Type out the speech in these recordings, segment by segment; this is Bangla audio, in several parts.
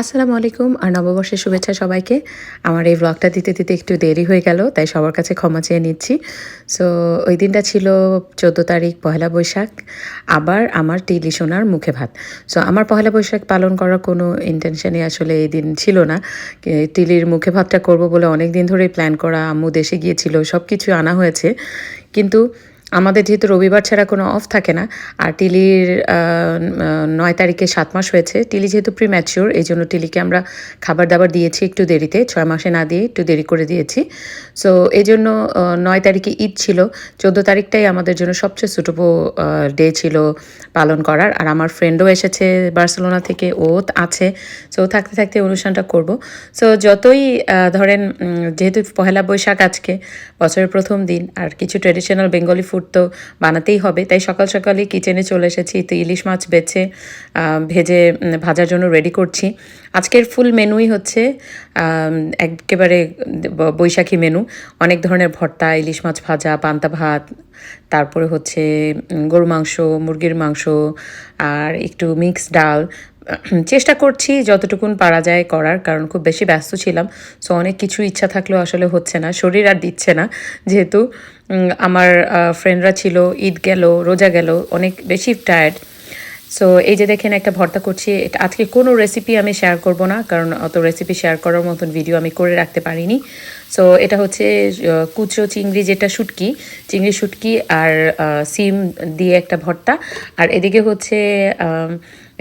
আসসালামু আলাইকুম আর নববর্ষের শুভেচ্ছা সবাইকে। আমার এই ব্লগটা দিতে দিতে একটু দেরি হয়ে গেল, তাই সবার কাছে ক্ষমা চেয়ে নিচ্ছি। সো ওই দিনটা ছিল চোদ্দ তারিখ পয়লা বৈশাখ, আবার আমার টিলি সোনার মুখে ভাত। সো আমার পয়লা বৈশাখ পালন করার কোনো ইন্টেনশনই আসলে এই দিন ছিল না। টিলির মুখে ভাতটা করব বলে অনেক দিন ধরেই প্ল্যান করা, আম্মু দেশে গিয়েছিল সব কিছু আনা হয়েছে। কিন্তু আমাদের যেহেতু রবিবার ছাড়া কোনো অফ থাকে না, আর টিলির নয় তারিখে সাত মাস হয়েছে, টিলি যেহেতু প্রি ম্যাচিওর এই জন্য টিলিকে আমরা খাবার দাবার দিয়েছি একটু দেরিতে, ছয় মাসে না দিয়ে একটু দেরি করে দিয়েছি। সো এই জন্য নয় তারিখে ঈদ ছিল, চোদ্দ তারিখটাই আমাদের জন্য সবচেয়ে সুটেবল ডে ছিল পালন করার। আর আমার ফ্রেন্ডও এসেছে বার্সেলোনা থেকে, ও আছে। সো থাকতে থাকতে অনুষ্ঠানটা করব। সো যতই ধরেন যেহেতু পহেলা বৈশাখ আজকে, বছরের প্রথম দিন, আর কিছু ট্রেডিশনাল বেঙ্গলি ফুড তো বানাতেই হবে। তাই সকাল সকালই কিচেনে চলে এসেছি তো ইলিশ মাছ বেছে ভেজে ভাজার জন্য রেডি করছি। আজকের ফুল মেনুই হচ্ছে একেবারে বৈশাখী মেনু অনেক ধরনের ভর্তা, ইলিশ মাছ ভাজা, পান্তা ভাত, তারপরে হচ্ছে গরু মাংস, মুরগির মাংস, আর একটু মিক্স ডাল। চেষ্টা করছি যতটুকুন পারা যায় করার, কারণ খুব বেশি ব্যস্ত ছিলাম। সো অনেক কিছু ইচ্ছা থাকলেও আসলে হচ্ছে না, শরীর আর দিচ্ছে না। যেহেতু আমার ফ্রেন্ডরা ছিল, ঈদ গেল, রোজা গেল, অনেক বেশি টায়ার্ড সো এই যে দেখেন একটা ভর্তা করছি, এটা আজকে কোনো রেসিপি আমি শেয়ার করব না, কারণ অত রেসিপি শেয়ার করার মতন ভিডিও আমি করে রাখতে পারিনি। সো এটা হচ্ছে কুচো চিংড়ি যেটা শুটকি, চিংড়ি শুটকি আর সিম দিয়ে একটা ভর্তা। আর এদিকে হচ্ছে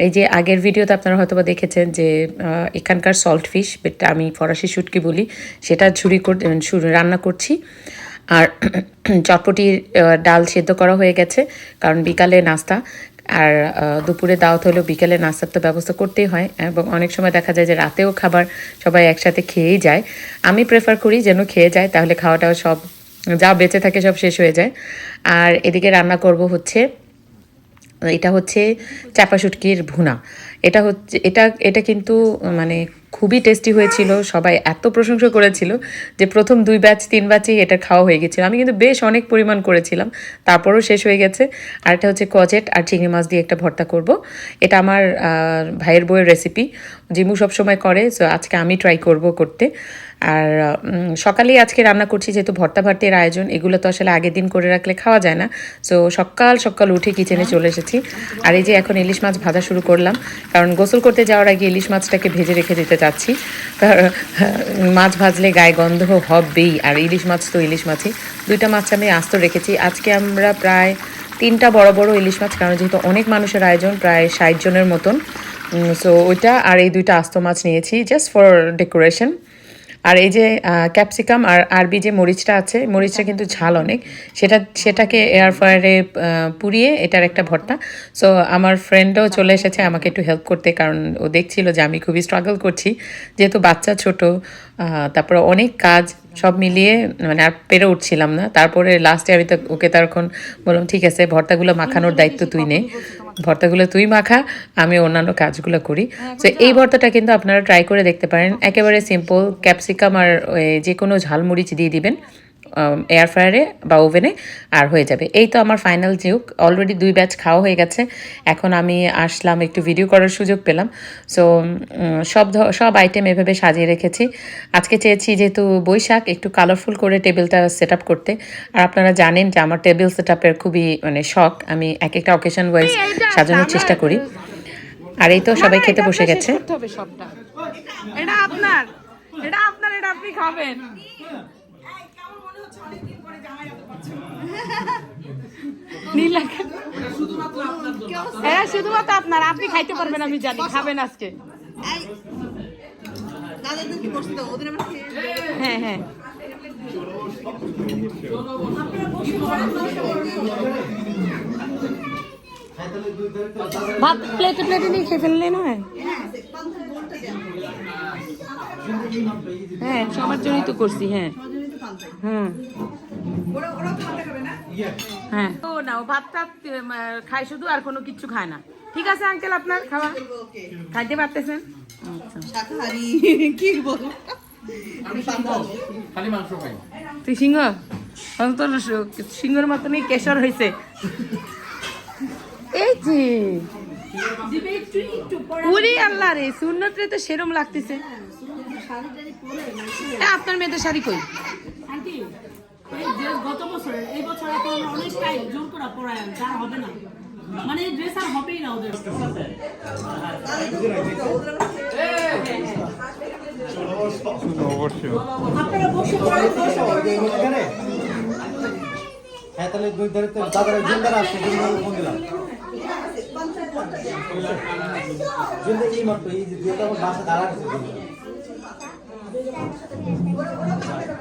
এই যে আগের ভিডিওতে আপনারা হয়তো বা দেখেছেন যে এখানকার সল্ট ফিশ যেটা আমি ফরাসি শুটকি বলি, সেটা কর রান্না করছি। আর চটপটির ডাল সেদ্ধ করা হয়ে গেছে, কারণ বিকালে নাস্তা। আর দুপুরে দাওয়াত হলেও বিকেলে নাস্তার তো ব্যবস্থা করতেই হয়, এবং অনেক সময় দেখা যায় যে রাতেও খাবার সবাই একসাথে খেয়েই যায়। আমি প্রেফার করি যেন খেয়ে যায়, তাহলে খাওয়াটাও সব, যা বেঁচে থাকে সব শেষ হয়ে যায়। আর এদিকে রান্না করব হচ্ছে এটা হচ্ছে চাপা শুটকির ভুনা। এটা হচ্ছে এটা এটা কিন্তু মানে খুবই টেস্টি হয়েছিল, সবাই এত প্রশংসা করেছিল যে প্রথম দুই ব্যাচ তিন ব্যাচেই এটা খাওয়া হয়ে গেছিল। আমি কিন্তু বেশ অনেক পরিমাণ করেছিলাম, তারপরও শেষ হয়ে গেছে। আর এটা হচ্ছে কজেট আর চিংড়ি মাছ দিয়ে একটা ভর্তা করব। এটা আমার ভাইয়ের বইয়ের রেসিপি জিমু সবসময় করে সো আজকে আমি ট্রাই করব করতে। আর সকালেই আজকে রান্না করছি, যেহেতু ভর্তা ভাতের আয়োজন, এগুলো তো আসলে আগের দিন করে রাখলে খাওয়া যায় না। সো সকাল সকাল উঠে কিচেনে চলে এসেছি। আর এই যে এখন ইলিশ মাছ ভাজা শুরু করলাম, কারণ গোসল করতে যাওয়ার আগে ইলিশ মাছটাকে ভেজে রেখে দিতে চাচ্ছি। মাছ ভাজলে গায়ে গন্ধ হবেই, আর ইলিশ মাছ তো ইলিশ মাছই। দুইটা মাছ আমি আস্ত রেখেছি। আজকে আমরা প্রায় তিনটা বড় বড় ইলিশ মাছ, কারণ যেহেতু অনেক মানুষের আয়োজন, প্রায় ষাট জনের মতন। সো ওইটা আর এই দুইটা আস্ত মাছ নিয়েছি জাস্ট ফর ডেকোরেশন আর এই যে ক্যাপসিকাম আর আরবি যে মরিচটা আছে মরিচটা কিন্তু ঝাল অনেক। সেটা সেটাকে এয়ার ফ্রায়ারে পুড়িয়ে এটার একটা ভর্তা। সো আমার ফ্রেন্ডও চলে এসেছে আমাকে একটু হেল্প করতে। কারণ ও দেখছিল যে আমি খুবই স্ট্রাগল করছি। যেহেতু বাচ্চা ছোট তারপরে অনেক কাজ সব মিলিয়ে মানে আর পেরে উঠছিলাম না। তারপরে লাস্টে আমি তো ওকে তখন বললাম ঠিক আছে ভর্তাগুলো মাখানোর দায়িত্ব তুই নে। ভর্তাগুলো তুই মাখা আমি অন্যান্য কাজগুলো করি। তো এই ভর্তাটা কিন্তু আপনারা ট্রাই করে দেখতে পারেন। একেবারে সিম্পল ক্যাপসিকাম আর ওই যে কোনো ঝালমরিচ দিয়ে দিবেন। এয়ার ফ্রায়ারে বা ওভেনে আর হয়ে যাবে। এই তো আমার ফাইনাল জিউক অলরেডি দুই ব্যাচ খাওয়া হয়ে গেছে। এখন আমি আসলাম একটু ভিডিও করার সুযোগ পেলাম। সো সব সব আইটেম এভাবে সাজিয়ে রেখেছি। আজকে চেয়েছি যেহেতু বৈশাখ একটু কালারফুল করে টেবিলটা সেট আপ করতে। আর আপনারা জানেন যে আমার টেবিল সেট আপের খুবই মানে শখ। আমি এক একটা অকেশন ওয়াইজ সাজানোর চেষ্টা করি। আর এই তো সবাই খেতে বসে গেছে। এটা আপনার। এটা আপনার এটা আপনি খাবেন। হ্যাঁ শুধুমাত্র আপনার। আপনি খাইতে পারবেন আমি জানি। খাবেন আজকে। হ্যাঁ হ্যাঁ। ভাত প্লেটে প্লেটে নিয়ে খেয়ে ফেললে না? হ্যাঁ সবার জন্যই তো করছি হ্যাঁ। হুম। হ্যাঁ ও না ও খায় শুধু আর কোনো কিছু খায় না। ঠিক আছে আঙ্কেল আপনার খাওয়া? খাইতে পারতেছেন? তুই সিংহ? তোর সিংহর মতনই কেশর হয়েছে এই যে। আল্লাহ রে তো সেরম লাগতেছে। আপনার মেয়েদের শাড়ি কই? গত বছরের এই বছরে তো আমরা অনেক জোর করে পড়ায় আর হবে না মানে ড্রেস আর হবেই না ওদের হ্যাঁ তাহলে দুই ধারে তো দাদার জিন্দার আসছে জিন্দার ফোন দিলাম জিন্দা এই মাত্র এই যে দুইটা বাসা দাঁড়া আছে ইয়ে বাবা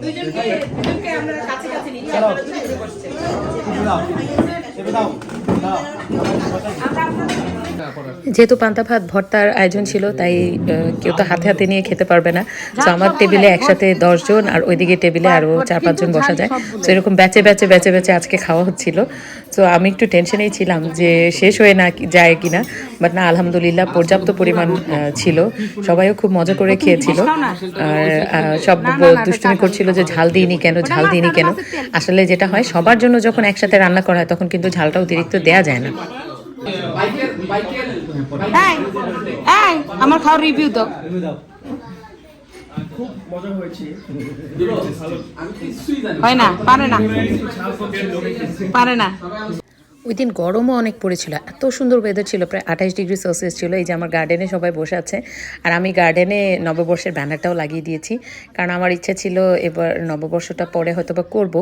দুজনকে আমরা কাছে কাছে বসছেন। দাও। দাও। যেহেতু পান্তা ভাত ভর্তার আয়োজন ছিল তাই কেউ তো হাতে হাতে নিয়ে খেতে পারবে না। তো আমার টেবিলে একসাথে দশজন আর ওইদিকে টেবিলে আরও চার পাঁচজন বসা যায়। তো এরকম ব্যাচে ব্যাচে ব্যাচে ব্যাচে আজকে খাওয়া হচ্ছিল। তো আমি একটু টেনশনেই ছিলাম যে শেষ হয়ে না যায় কি- কিনা। বাট না আলহামদুলিল্লাহ পর্যাপ্ত পরিমাণ ছিল। সবাইও খুব মজা করে খেয়েছিল। আর সব দুষ্টুমি করছিল যে ঝাল দিইনি কেন ঝাল দিইনি কেন? আসলে যেটা হয় সবার জন্য যখন একসাথে রান্না করা হয় তখন কিন্তু ঝালটা অতিরিক্ত দেয়া যায় না। আমার খাওয়ার রিভিউ তো হয় না? পারে না। পারে না? ওই দিন গরমও অনেক পড়েছিল। এত সুন্দর ওয়েদার ছিল, প্রায় আঠাশ ডিগ্রি সেলসিয়াস ছিল। এই যে আমার গার্ডেনে সবাই বসে আছে। আর আমি গার্ডেনে নববর্ষের ব্যানারটাও লাগিয়ে দিয়েছি। কারণ আমার ইচ্ছে ছিল এবার নববর্ষটা পরে হয়তো বা করব।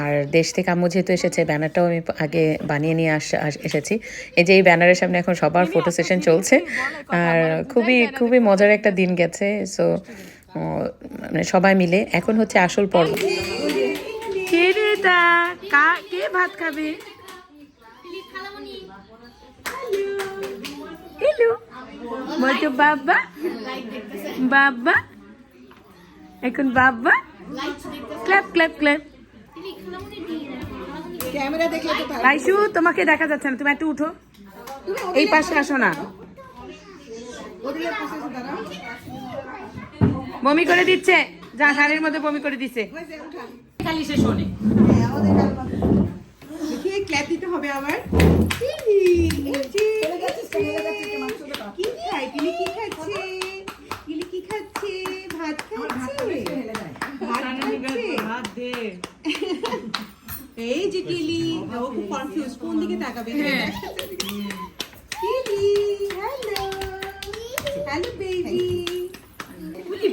আর দেশ থেকে আম্মু যেহেতু এসেছে, ব্যানারটাও আমি আগে বানিয়ে নিয়ে আস এসেছি। এই যে এই ব্যানারের সামনে এখন সবার ফটো সেশন চলছে। আর খুবই খুবই মজার একটা দিন গেছে। সো মানে সবাই মিলে এখন হচ্ছে আসল পর্ব। কে ভাত খাবে? হ্যালো বলছো বাবা বাবা এখন বাবা ক্ল্যাপ ক্ল্যাপ ক্ল্যাপ। আইসু তোমাকে দেখা যাচ্ছে না তুমি একটু উঠো এই পাশে আসো না। বমি করে দিচ্ছে যা শাড়ির মধ্যে বমি করে দিচ্ছে। খালি সে শোনে ক্ল্যাপ দিতে হবে আবার। টিলি, এই যে, কি খায়? টিলি কি খাচ্ছে? টিলি কি খাচ্ছে? ভাত খাচ্ছে? ভাত খাচ্ছে? এই যে টিলি ও খুব কনফিউজ কোন দিকে তাকাবে টিলি হ্যালো হ্যালো বেবি উলি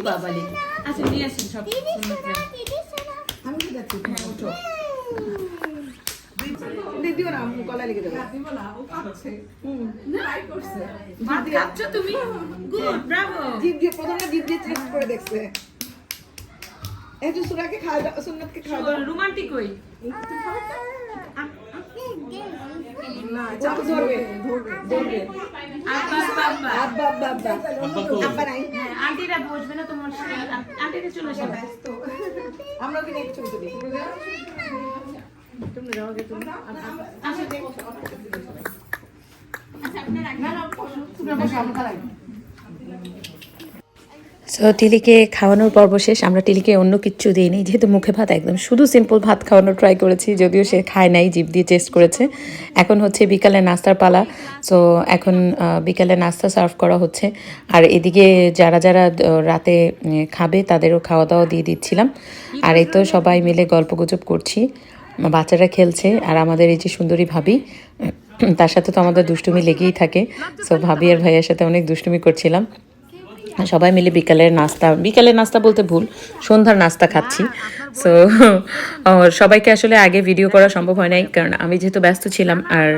বাবালে আচ্ছা নিয়ে আসেন সব আমি কি যাচ্ছি হ্যাঁ ওঠো দিদিও না গলা লেগে যাবে দিব না ও খাচ্ছে ভাত খাচ্ছ তুমি গুড ব্রাভো জিভ দিয়ে প্রথমে জিভ দিয়ে টেস্ট করে দেখছে এই যে সুরাকে খাওয়া দাও সুন্নতকে খাওয়া দাও রোমান্টিক হই চাপ ধরবে হ্যাঁ আন্টিরা বসবে না তোমার আন্টিরা চলে আসবে ব্যস্ত আমরা ওকে নিয়ে ছবি তুলি তোমরা যাও আগে তুমি আচ্ছা দেখো সো টিলিকে খাওয়ানোর পর্ব শেষ। আমরা টিলিকে অন্য কিচ্ছু দিইনি। যেহেতু মুখে ভাত একদম শুধু সিম্পল ভাত খাওয়ানোর ট্রাই করেছি, যদিও সে খায় নাই, জিভ দিয়ে টেস্ট করেছে। এখন হচ্ছে বিকালে নাস্তার পালা। সো এখন বিকালে নাস্তা সার্ভ করা হচ্ছে। আর এদিকে যারা যারা রাতে খাবে, তাদেরও খাওয়া দাওয়া দিয়ে দিচ্ছিলাম। আর এই তো সবাই মিলে গল্পগুজব করছি। বাচ্চারা খেলছে, আর আমাদের এই যে সুন্দরী ভাবি, তার সাথে তো আমাদের দুষ্টুমি লেগেই থাকে। সো ভাবি আর ভাইয়ের সাথে অনেক দুষ্টুমি করছিলাম। সবাই মিলে বিকালের নাস্তা বিকালের নাস্তা বলতে ভুল, সন্ধ্যার নাস্তা খাচ্ছি। সো সবাইকে আসলে আগে ভিডিও করা সম্ভব হয় নাই, কারণ আমি যেহেতু ব্যস্ত ছিলাম আর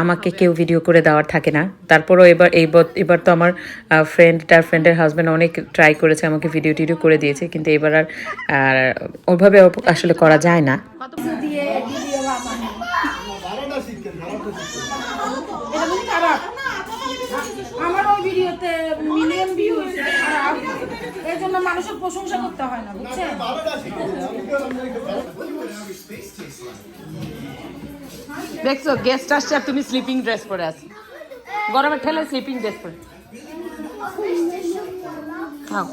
আমাকে কেউ ভিডিও করে দেওয়ার থাকে না। তারপরও এবার, এই এবার তো আমার ফ্রেন্ড তার ফ্রেন্ডের হাজব্যান্ড অনেক ট্রাই করেছে, আমাকে ভিডিও টিডিও করে দিয়েছে, কিন্তু এবার আর ওভাবে আসলে করা যায় না এটা কিন্তু খারাপ আমার ওই ভিডিওতে মিলিয়ন ভিউ হয়েছে খারাপ এর জন্য মানুষের প্রশংসা করতে হয় না বুঝছেন দেখছ গেস্ট আসছে আর তুমি স্লিপিং ড্রেস পরে আছো গরমের ঠেলে স্লিপিং ড্রেস পরে খাও